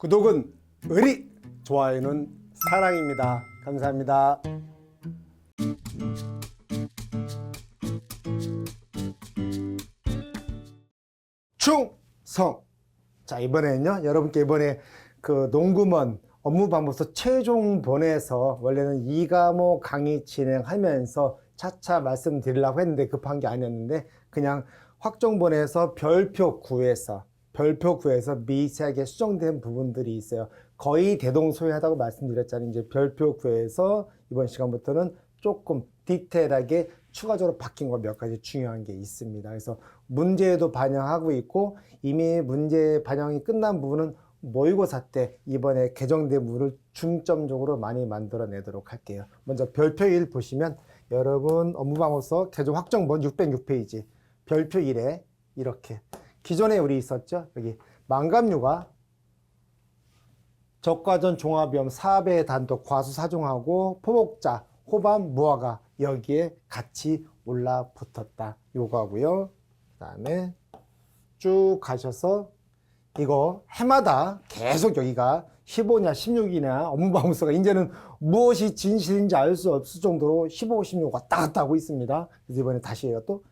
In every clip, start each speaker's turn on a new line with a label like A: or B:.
A: 구독은 의리, 좋아요는 사랑입니다. 감사합니다. 충성. 자 이번에는요 여러분께 이번에 그 농구먼 업무 방법서 최종 본에서 원래는 이 과목 강의 진행하면서 차차 말씀드리려고 했는데 급한 게 아니었는데 그냥 확정본에서 별표 9에서 별표 9에서 미세하게 수정된 부분들이 있어요. 거의 대동소이하다고 말씀드렸잖아요. 이제 별표 9에서 이번 시간부터는 조금 디테일하게 추가적으로 바뀐 거 몇 가지 중요한 게 있습니다. 그래서 문제에도 반영하고 있고 이미 문제 반영이 끝난 부분은 모의고사 때 이번에 개정된 부분을 중점적으로 많이 만들어내도록 할게요. 먼저 별표 1 보시면 여러분 업무방어서 개정 확정본 606페이지 별표 1에 이렇게 기존에 우리 있었죠? 여기 망감류가 적과전 종합위험 4배 단독 과수 사종하고 포복자 호반 무화가 여기에 같이 올라붙었다. 요거하고요. 그 다음에 쭉 가셔서 이거 해마다 계속 여기가 15냐 16이냐 업무방어서가 이제는 무엇이 진실인지 알 수 없을 정도로 15, 16 왔다 갔다 하고 있습니다. 그래서 이번에 다시 얘가 또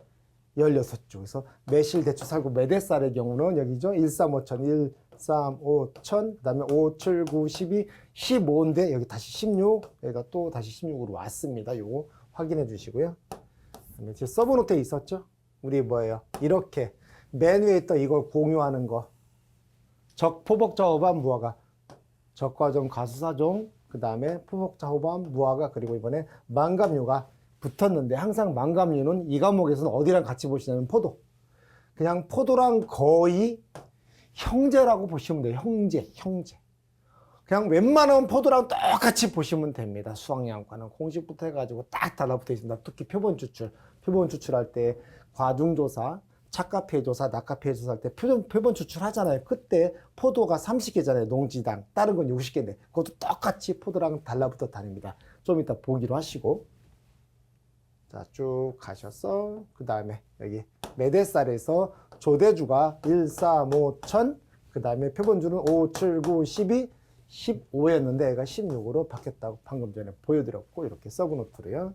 A: 16조. 그래서 매실, 대추, 살구, 매대살의 경우는 여기죠. 1, 3, 5천, 1, 3, 5, 천, 그 다음에 5, 7, 9, 12, 15인데 여기 다시 16, 여기가 또 다시 16으로 왔습니다. 요거 확인해 주시고요. 그다음에 지금 서브노트에 있었죠? 우리 뭐예요? 이렇게 맨 위에 있던 이걸 공유하는 거. 적, 포복자, 호반, 무화가. 적과정, 가수사종, 그 다음에 포복자, 호반, 무화가, 그리고 이번에 망감류가 붙었는데 항상 망감류는 이 과목에서는 어디랑 같이 보시냐면 포도. 그냥 포도랑 거의 형제라고 보시면 돼요. 형제, 형제. 그냥 웬만하면 포도랑 똑같이 보시면 됩니다. 수학양과는 공식부터 해가지고 딱 달라붙어 있습니다. 특히 표본 추출. 표본 추출할 때 과중조사, 착가피해 조사, 낙가피해 조사할 때 표본, 표본 추출하잖아요. 그때 포도가 30개잖아요. 농지당. 다른 건 60개인데 그것도 똑같이 포도랑 달라붙어 다닙니다. 좀 이따 보기로 하시고. 자, 쭉 가셔서, 그 다음에 여기 메데살에서 조대주가 1, 4, 5, 1000, 그 다음에 표본주는 5, 7, 9, 12, 15였는데 얘가 16으로 바뀌었다고 방금 전에 보여드렸고, 이렇게 서브노트로요.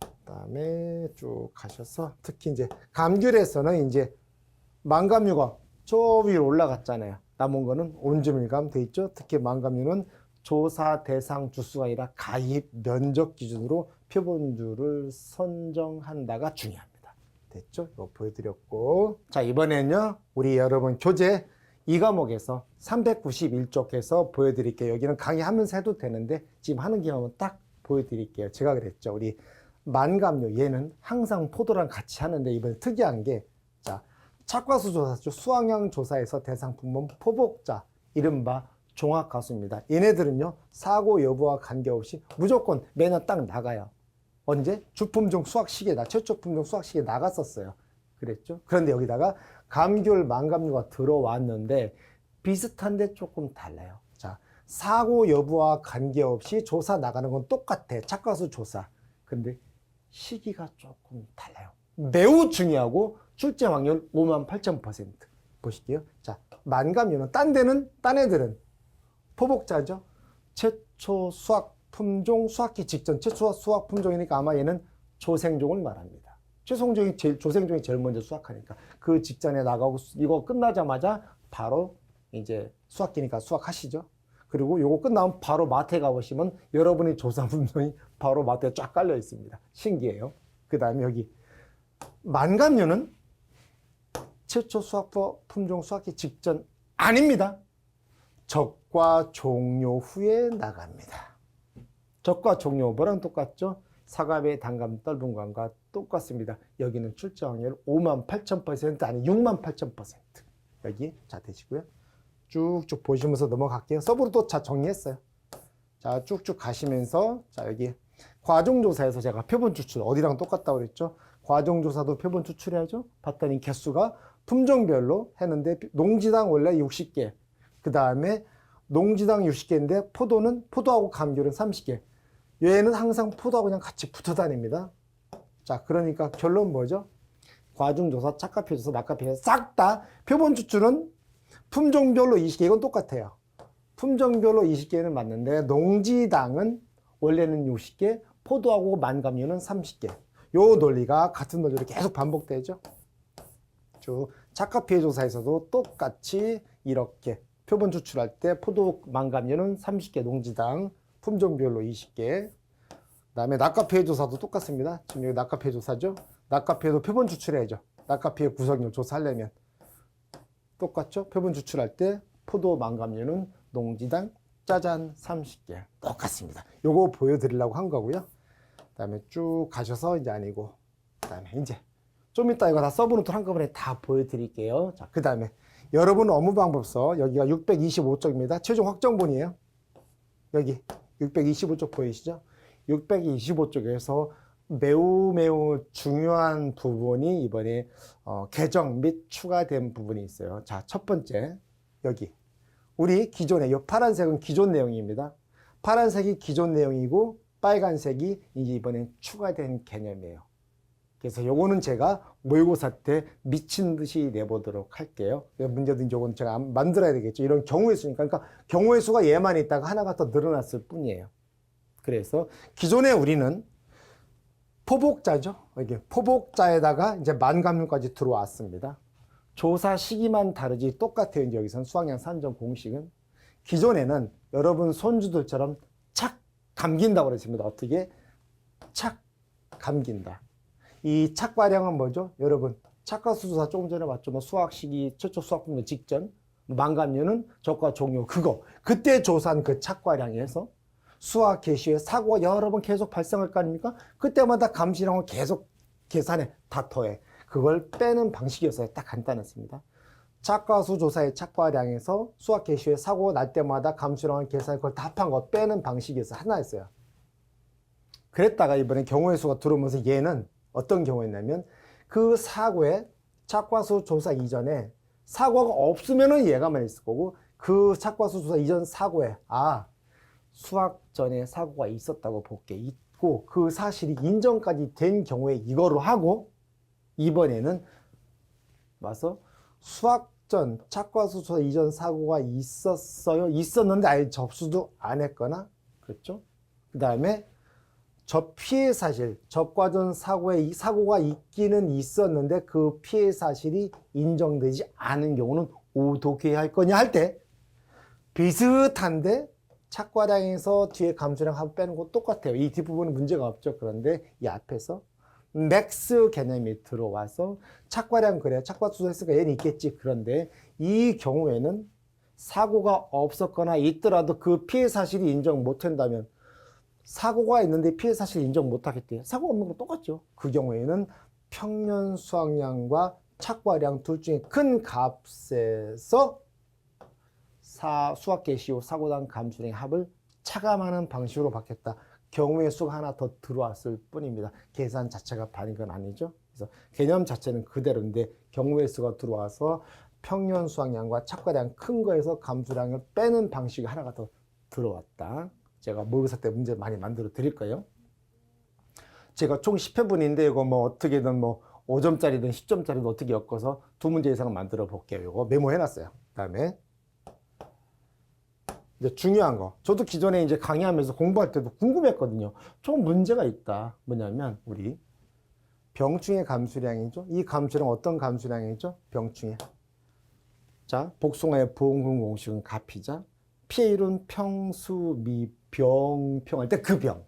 A: 그 다음에 쭉 가셔서, 특히 이제 감귤에서는 이제 망감류가 저 위로 올라갔잖아요. 남은 거는 온주밀감 돼 있죠. 특히 망감류는 조사 대상 주수가 아니라 가입 면적 기준으로 표본주를 선정한다가 중요합니다. 됐죠? 이거 보여드렸고. 자, 이번에는요, 우리 여러분 교재 이 과목에서 391쪽에서 보여드릴게요. 여기는 강의하면서 해도 되는데, 지금 하는 경험은 딱 보여드릴게요. 제가 그랬죠. 우리 만감류, 얘는 항상 포도랑 같이 하는데, 이번에 특이한 게, 자, 착과수 조사죠. 수학량 조사에서 대상 품목 포복자, 이른바 종합 가수입니다. 얘네들은요, 사고 여부와 관계없이 무조건 매년 딱 나가요. 언제? 주품종 수학식에다, 최초 품종 수학식에 나갔었어요. 그랬죠? 그런데 여기다가 감귤, 망감류가 들어왔는데 비슷한데 조금 달라요. 자, 사고 여부와 관계없이 조사 나가는 건 똑같아. 착과수 조사. 근데 시기가 조금 달라요. 매우 중요하고 출제 확률 5만 8천 퍼센트. 보실게요. 자, 만감류는 딴 데는, 딴 애들은 포복자죠. 최초 수학 품종 수학기 직전 최초 수학 품종이니까 아마 얘는 조생종을 말합니다. 최종종이 제일 조생종이 제일 먼저 수학하니까 그 직전에 나가고 이거 끝나자마자 바로 이제 수학기니까 수학하시죠. 그리고 요거 끝나면 바로 마트에 가보시면 여러분의 조사 품종이 바로 마트에 쫙 깔려 있습니다. 신기해요. 그 다음에 여기 만감류는 최초 수학법 품종 수학기 직전 아닙니다. 적과 종료 후에 나갑니다. 적과 종료 뭐랑 똑같죠? 사과배 단감 떫은 감과 똑같습니다. 여기는 출제 확률 5만 8천 퍼센트 아니 6만 8천 퍼센트 여기 자 되시고요. 쭉쭉 보시면서 넘어갈게요. 서브로 또 자 정리했어요. 자 쭉쭉 가시면서 자 여기 과종조사에서 제가 표본 추출 어디랑 똑같다고 그랬죠? 과종조사도 표본 추출해야죠. 봤더니 개수가 품종별로 했는데 농지당 원래 60개 그 다음에 농지당 60개인데 포도는 포도하고 감귤은 30개. 얘는 항상 포도하고 그냥 같이 붙어 다닙니다. 자, 그러니까 결론 뭐죠? 과중조사, 착가표조사, 낙가표조사 싹 다 표본 추출은 품종별로 20개 이건 똑같아요. 품종별로 20개는 맞는데 농지당은 원래는 60개, 포도하고 만감류는 30개. 요 논리가 같은 논리로 계속 반복되죠. 쭉 착화 피해 조사에서도 똑같이 이렇게 표본 추출할 때 포도 만감류는 30개 농지당 품종별로 20개. 그 다음에 낙과 피해 조사도 똑같습니다. 지금 여기 낙과 피해 조사죠. 피해도 표본 추출해야죠. 피해 구성률 조사하려면 똑같죠. 표본 추출할 때 포도 만감류는 농지당 짜잔 30개 똑같습니다. 요거 보여드리려고 한 거고요. 그 다음에 쭉 가셔서 이제 아니고 그 다음에 이제 좀 이따 이거 다 서브노트 한꺼번에 다 보여드릴게요. 자, 그 다음에 여러분 업무 방법서 여기가 625쪽입니다. 최종 확정본이에요. 여기 625쪽 보이시죠? 625쪽에서 매우 매우 중요한 부분이 이번에 어, 개정 및 추가된 부분이 있어요. 자, 첫 번째 여기 우리 기존에 이 파란색은 기존 내용입니다. 파란색이 기존 내용이고 빨간색이 이제 이번엔 추가된 개념이에요. 그래서 요거는 제가 모의고사 때 미친 듯이 내보도록 할게요. 문제든 요건 제가 안- 만들어야 되겠죠. 이런 경우의 수니까. 그러니까 경우의 수가 얘만 있다가 하나가 더 늘어났을 뿐이에요. 그래서 기존에 우리는 포복자죠. 이게 포복자에다가 이제 만감류까지 들어왔습니다. 조사 시기만 다르지 똑같아요. 이제 여기선 수학량 산정 공식은. 기존에는 여러분 손주들처럼 착 감긴다고 그랬습니다. 어떻게? 착 감긴다. 이 착과량은 뭐죠? 여러분, 착과수조사 조금 전에 봤죠? 뭐 수학 시기, 최초 수학 분명 직전, 만감류는 적과 종료, 그거. 그때 조사한 그 착과량에서 수학 개시에 사고가 여러 번 계속 발생할 거 아닙니까? 그때마다 감시량을 계속 계산해, 다터해. 그걸 빼는 방식이었어요. 딱 간단했습니다. 착과수 조사의 착과량에서 수학 개시에 사고가 날 때마다 감시량을 계산해 그걸 다 합한 거 빼는 방식이었어요. 하나였어요. 그랬다가 이번에 경우의 수가 들어오면서 얘는 어떤 경우였냐면 그 사고에 착과수 조사 이전에 사고가 없으면은 얘가만 있을 거고 그 착과수 조사 이전 사고에 아 수학 전에 사고가 있었다고 볼게. 있고 그 사실이 인정까지 된 경우에 이거로 하고 이번에는 와서 수학 전 착과수 조사 이전 사고가 있었어요. 있었는데 아예 접수도 안 했거나 그렇죠? 그 다음에 저 피해 사실, 접과전 사고에 이 사고가 있기는 있었는데 그 피해 사실이 인정되지 않은 경우는 어떻게 할 거냐 할 때 비슷한데 착과량에서 뒤에 감수량 하고 빼는 거 똑같아요. 이 뒷부분은 문제가 없죠. 그런데 이 앞에서 맥스 개념이 들어와서 착과량 그래. 착과 수소 했으니까 얘는 있겠지. 그런데 이 경우에는 사고가 없었거나 있더라도 그 피해 사실이 인정 못 한다면 사고가 있는데 피해 사실 인정 못 하겠대요. 사고 없는 거 똑같죠. 그 경우에는 평년 수확량과 착과량 둘 중에 큰 값에서 사, 수학 개시 후 사고당 감수량의 합을 차감하는 방식으로 받겠다. 경우의 수가 하나 더 들어왔을 뿐입니다. 계산 자체가 다른 건 아니죠. 그래서 개념 자체는 그대로인데 경우의 수가 들어와서 평년 수확량과 착과량 큰 거에서 감수량을 빼는 방식이 하나가 더 들어왔다. 제가 모의고사 때 문제 많이 만들어 드릴 거예요. 제가 총 10회분인데 이거 뭐 어떻게든 뭐 5점짜리든 10점짜리든 어떻게 엮어서 두 문제 이상은 만들어 볼게요. 이거 메모해 놨어요. 그다음에 이제 중요한 거. 저도 기존에 이제 강의하면서 공부할 때도 궁금했거든요. 좀 문제가 있다. 뭐냐면 우리 병충해 감수량이죠. 이 감수량 어떤 감수량이죠? 병충해. 자, 복숭아의 부응분 공식은 가피자. 피해 이론 평수 미 병 평 할 때 그 병.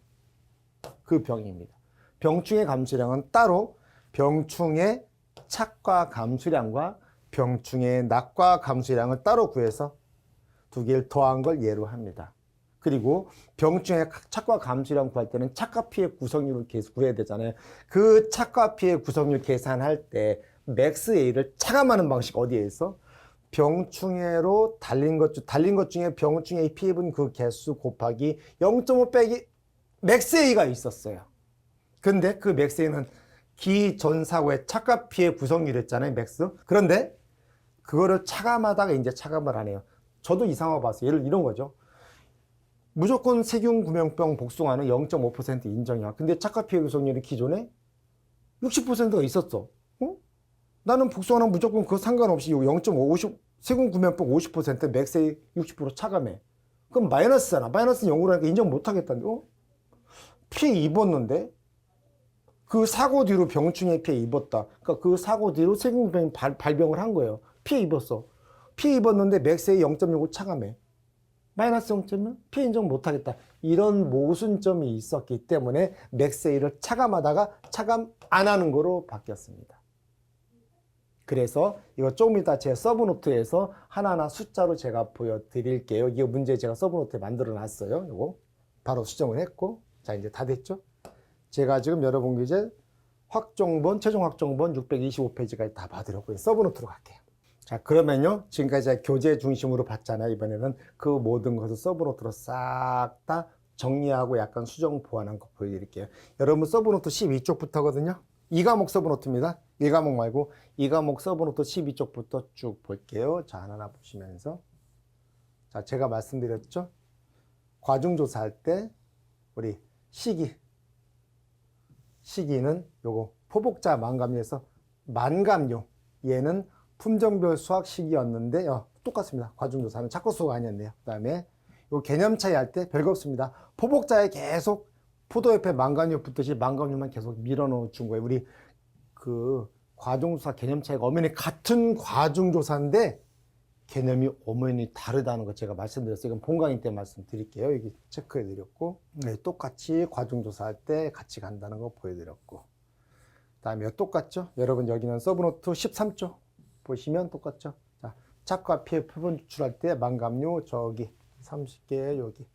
A: 그 병입니다. 병충해 감수량은 따로 병충해 착과 감수량과 병충해 낙과 감수량을 따로 구해서 두 개를 더한 걸 예로 합니다. 그리고 병충해 착과 감수량 구할 때는 착과 피해 구성률을 계속 구해야 되잖아요. 그 착과 피해 구성률 계산할 때 맥스 A를 차감하는 방식 어디에 있어? 병충해로 달린 것, 중- 달린 것 중에 병충해 피해분 그 개수 곱하기 0.5 빼기 맥스 A가 있었어요. 근데 그 맥스 A는 기존 사고의 착과 피해 구성률이었잖아요, 맥스. 그런데 그거를 차감하다가 이제 차감을 안 해요. 저도 이상하고 봤어요. 예를 이런 거죠. 무조건 세균 구명병 복숭아는 0.5% 인정이야. 근데 착과 피해 구성률이 기존에 60%가 있었어. 어? 나는 복숭아는 무조건 그 상관없이 0.50 세균 구명병 50% 맥스의 60% 차감해. 그럼 마이너스잖아. 마이너스는 0으로 하니까 인정 못 하겠다는데, 어? 피해 입었는데? 그 사고 뒤로 병충해 피해 입었다. 그러니까 그 사고 뒤로 세균병 발, 발병을 한 거예요. 피해 입었어. 피해 입었는데 맥스에 0.65 차감해. 마이너스 0.1 피해 인정 못 하겠다. 이런 모순점이 있었기 때문에 맥세이를 차감하다가 차감 안 하는 거로 바뀌었습니다. 그래서 이거 조금 이따 제 서브노트에서 하나하나 숫자로 제가 보여드릴게요. 이거 문제 제가 서브노트에 만들어 놨어요. 이거 바로 수정을 했고 자 이제 다 됐죠? 제가 지금 여러분 이제 확정본 최종 확정본 625페이지까지 다 받으려고 서브노트로 갈게요. 자 그러면요 지금까지 제가 교재 중심으로 봤잖아요. 이번에는 그 모든 것을 서브노트로 싹 다 정리하고 약간 수정 보완한 거 보여드릴게요. 여러분 서브노트 12쪽부터거든요. 이 과목 서브노트입니다. 1과목 말고 이 과목 서브노트 12쪽부터 쭉 볼게요. 자, 하나하나 보시면서. 자, 제가 말씀드렸죠? 과중조사할 때 우리 시기. 시기는 요거 포복자 만감류에서 만감류. 얘는 품종별 수학 시기였는데 요 똑같습니다. 과중조사는 착거 수가 아니었네요. 그 다음에 요 개념 차이 할 때 별거 없습니다. 포복자에 계속 포도 옆에 망간류 붙듯이 망간류만 계속 밀어넣어 준 거예요. 우리 그 과중조사 개념 차이가 엄연히 같은 과중조사인데 개념이 엄연히 다르다는 거 제가 말씀드렸어요. 이건 본강의 때 말씀드릴게요. 여기 체크해 드렸고 네, 똑같이 과중조사할 때 같이 간다는 거 보여드렸고 다음에 똑같죠? 여러분 여기는 서브노트 13조 보시면 똑같죠? 자, 착과 피해 표본 추출할 때 망감류 저기 30개 여기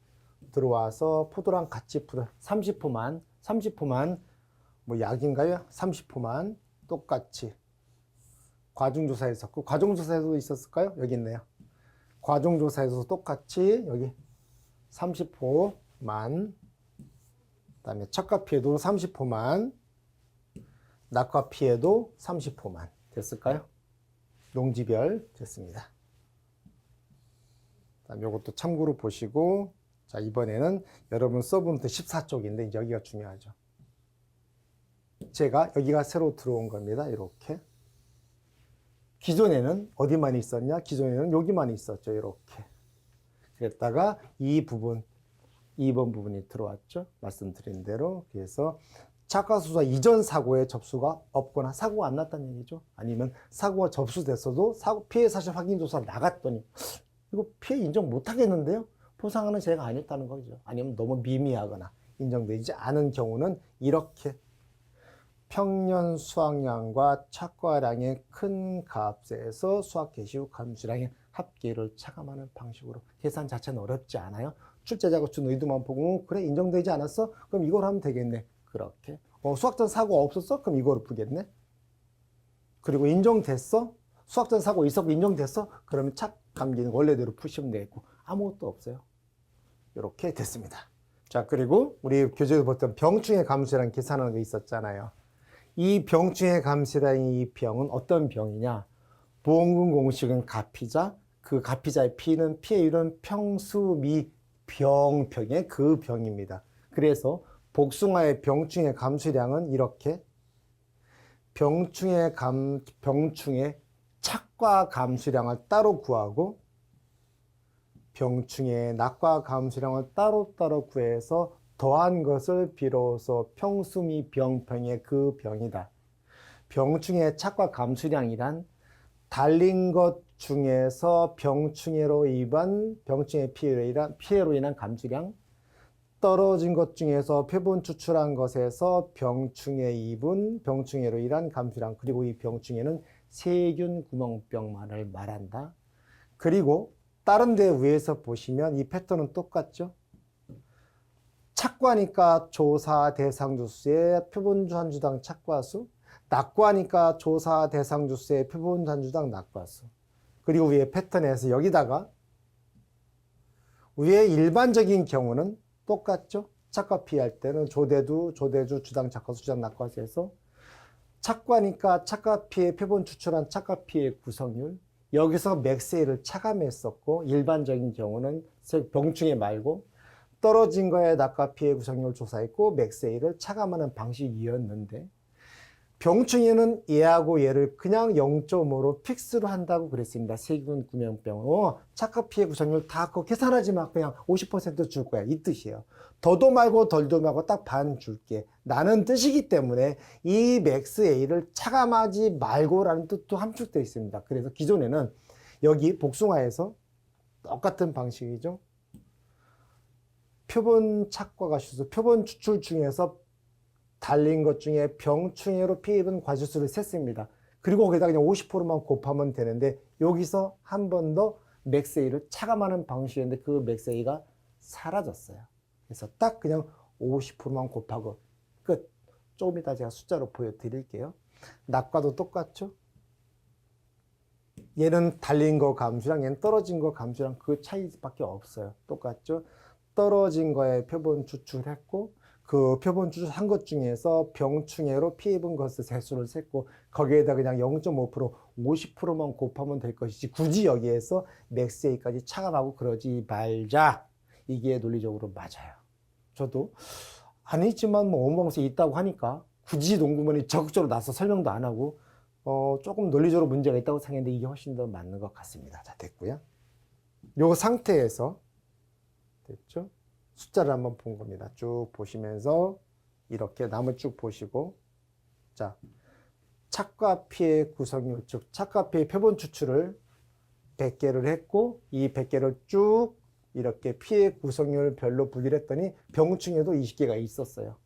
A: 들어와서 포도랑 같이 풀어 30호만 30호만 뭐 약인가요? 30호만 똑같이 과중조사에 있었고 과중조사에도 있었을까요? 여기 있네요. 과중조사에서 똑같이 여기 30호만 그다음에 착과 피해도 30호만 낙과 피해도 30호만 됐을까요? 농지별 됐습니다. 다음 요것도 참고로 보시고 자 이번에는 여러분 서브노트 14쪽인데 여기가 중요하죠. 제가 여기가 새로 들어온 겁니다. 이렇게 기존에는 어디만 있었냐? 기존에는 여기만 있었죠. 이렇게 그랬다가 이 부분 2번 부분이 들어왔죠. 말씀드린 대로 그래서 착과수사 이전 사고에 접수가 없거나 사고가 안 났다는 얘기죠. 아니면 사고가 접수됐어도 사고 피해 사실 확인 조사 나갔더니 이거 피해 인정 못 하겠는데요? 포상하는 제가 아니었다는 거죠. 아니면 너무 미미하거나 인정되지 않은 경우는 이렇게 평년 수확량과 착과량의 큰 값에서 수확 개시 후 감수량의 합계를 차감하는 방식으로 계산 자체는 어렵지 않아요. 출제자가 준 의도만 보고 그래 인정되지 않았어? 그럼 이걸 하면 되겠네. 그렇게 어, 수학전 사고 없었어? 그럼 이거를 풀겠네. 그리고 인정됐어? 수학전 사고 있었고 인정됐어? 그러면 착 감기는 원래대로 푸시면 되겠고 아무것도 없어요. 이렇게 됐습니다. 자 그리고 우리 교재에서 봤던 병충해 감수량 계산하는 거 있었잖아요. 이 병충해 감수량의 이 병은 어떤 병이냐? 보험금 공식은 가피자, 그 가피자의 피는 피해율은 평수미 병평의 그 병입니다. 그래서 복숭아의 병충해 감수량은 이렇게 병충해 감 병충해 착과 감수량을 따로 구하고 병충해 낙과 감수량을 따로따로 구해서 더한 것을 비로소 평수미 병평의 그 병이다. 병충해 착과 감수량이란 달린 것 중에서 병충해로 인한 병충해 피해로 인한 피해로 인한 감수량 떨어진 것 중에서 표본 추출한 것에서 병충해 입은 병충해로 인한 감수량 그리고 이 병충해는 세균 구멍병만을 말한다. 그리고 다른 데 위에서 보시면 이 패턴은 똑같죠. 착과니까 조사 대상 주수의 표본 한주당 착과수, 낙과니까 조사 대상 주수의 표본 한주당 낙과수. 그리고 위에 패턴에서 여기다가 위에 일반적인 경우는 똑같죠. 착과 피할 때는 조대두, 조대주, 주당 착과, 수장 낙과수에서 착과니까 착과 피의 표본 추출한 착과 피의 구성률 여기서 맥세이를 차감했었고 일반적인 경우는 병충해 말고 떨어진 거에 낙과 피해 구성률 조사했고 맥세이를 차감하는 방식이었는데 병충해는 얘하고 얘를 그냥 0.5로 픽스로 한다고 그랬습니다. 세균 구명병. 어, 착각 피해 구성률 다 그거 계산하지 마. 그냥 50%줄 거야. 이 뜻이에요. 더도 말고 덜도 말고 딱 반 줄게. 나는 뜻이기 때문에 이 맥스 A를 차감하지 말고라는 뜻도 함축되어 있습니다. 그래서 기존에는 여기 복숭아에서 똑같은 방식이죠. 표본 착과가 수수, 표본 추출 중에서 달린 것 중에 병충해로 피해 입은 과실수를 셌습니다. 그리고 거기다 그냥 50%만 곱하면 되는데 여기서 한 번 더 맥세이를 차감하는 방식이었는데 그 맥세이가 사라졌어요. 그래서 딱 그냥 50%만 곱하고 끝. 조금 이따 제가 숫자로 보여드릴게요. 낙과도 똑같죠? 얘는 달린 거 감수랑 얘는 떨어진 거 감수랑 그 차이밖에 없어요. 똑같죠? 떨어진 거에 표본 추출했고 그 표본 추출한 것 중에서 병충해로 피해 입은 것을 세수를 셌고 거기에다 그냥 0.5% 50%만 곱하면 될 것이지 굳이 여기에서 맥스에이까지 차감하고 그러지 말자. 이게 논리적으로 맞아요. 저도 아니지만 뭐 원방세 있다고 하니까 굳이 농구문이 적극적으로 나서 설명도 안 하고 어, 조금 논리적으로 문제가 있다고 생각했는데 이게 훨씬 더 맞는 것 같습니다. 자, 됐고요. 요 상태에서 됐죠? 숫자를 한번 본 겁니다. 쭉 보시면서 이렇게 나무 쭉 보시고 자, 착과 피해 구성률 즉 착과 피해 표본 추출을 100개를 했고 이 100개를 쭉 이렇게 피해 구성률 별로 분리를 했더니 병충해도 20개가 있었어요.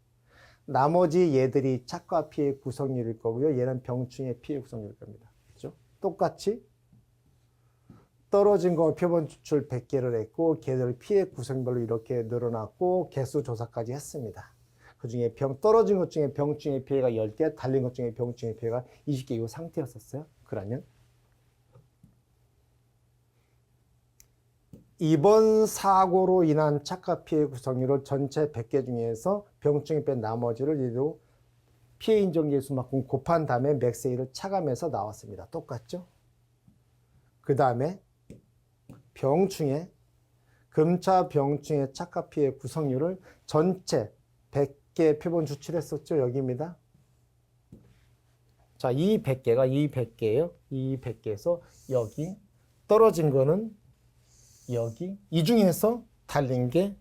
A: 나머지 얘들이 착과 피해 구성률일 거고요. 얘는 병충해 피해 구성률일 겁니다. 그죠? 똑같이 떨어진 거 표본 추출 100개를 했고 걔들 피해 구성별로 이렇게 늘어났고 개수 조사까지 했습니다. 그 중에 병 떨어진 것 중에 병충해 피해가 10개, 달린 것 중에 병충해 피해가 20개 이 상태였었어요. 그러면 이번 사고로 인한 착각 피해 구성률을 전체 100개 중에서 병충해 뺀 나머지를 얘도 피해 인정 계수만큼 곱한 다음에 맥세이를 차감해서 나왔습니다. 똑같죠? 그 다음에 병충해, 금차 병충해 착각 피해 구성률을 전체 100개 표본 추출했었죠. 여기입니다. 자, 이 100개가 이 100개예요. 이 100개에서 여기 떨어진 거는 여기 이 중에서 달린 게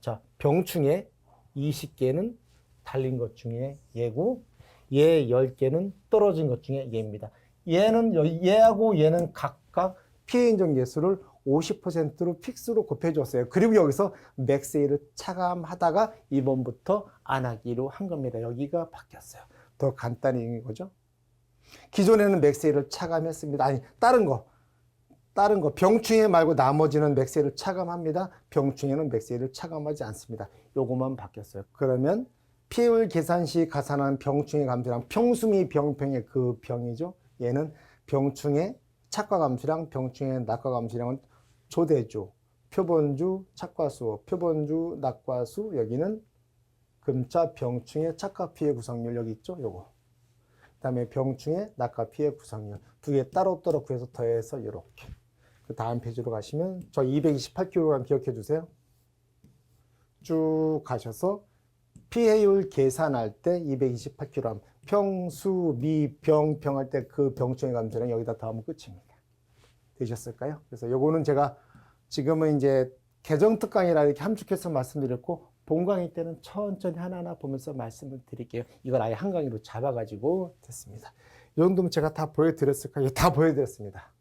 A: 자, 병충해 20개는 달린 것 중에 얘고 얘 10개는 떨어진 것 중에 얘입니다. 얘는 여- 얘하고 얘는 각각 피해 인정 계수를 50%로 픽스로 곱해줬어요. 그리고 여기서 맥세이를 차감하다가 이번부터 안 하기로 한 겁니다. 여기가 바뀌었어요. 더 간단히 거죠. 기존에는 맥세이를 차감했습니다. 아니 다른 거 다른 거 병충해 말고 나머지는 맥세이를 차감합니다. 병충해는 맥세이를 차감하지 않습니다. 요것만 바뀌었어요. 그러면 피해율 계산 시 가산한 병충해 감수량 평수미 병평의 그 병이죠. 얘는 병충해 착과 감수량, 병충해 낙과 감수량은 조대주, 표본주, 착과수, 표본주, 낙과수 여기는 금차 병충해 착과 피해 구성률 여기 있죠. 요거. 그다음에 병충해 낙과 피해 구성률 두 개 따로따로 구해서 더해서 이렇게. 그 다음 페이지로 가시면 저 228kg 기억해 주세요. 쭉 가셔서 피해율 계산할 때 228kg 평수 미 병 병 할 때 그 병충해 감소량 여기다 더하면 끝입니다. 되셨을까요? 그래서 요거는 제가 지금은 이제 개정 특강이라 이렇게 함축해서 말씀드렸고 본 강의 때는 천천히 하나하나 보면서 말씀을 드릴게요. 이걸 아예 한 강의로 잡아가지고 됐습니다. 이 정도면 제가 다 보여드렸을까요? 다 보여드렸습니다.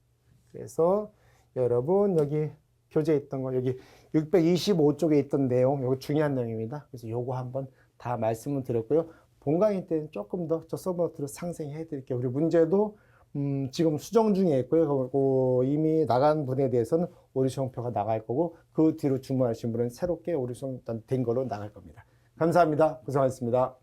A: 그래서 여러분 여기 교재에 있던 거 여기 625쪽에 있던 내용 이거 중요한 내용입니다. 그래서 요거 한번 다 말씀을 드렸고요. 본 강의 때는 조금 더 저 서버트로 상생해 드릴게요. 그리고 문제도 음, 지금 수정 중에 있고요. 그리고 이미 나간 분에 대해서는 오디션표가 나갈 거고 그 뒤로 주문하신 분은 새롭게 오디션 된 걸로 나갈 겁니다. 감사합니다. 고생하셨습니다.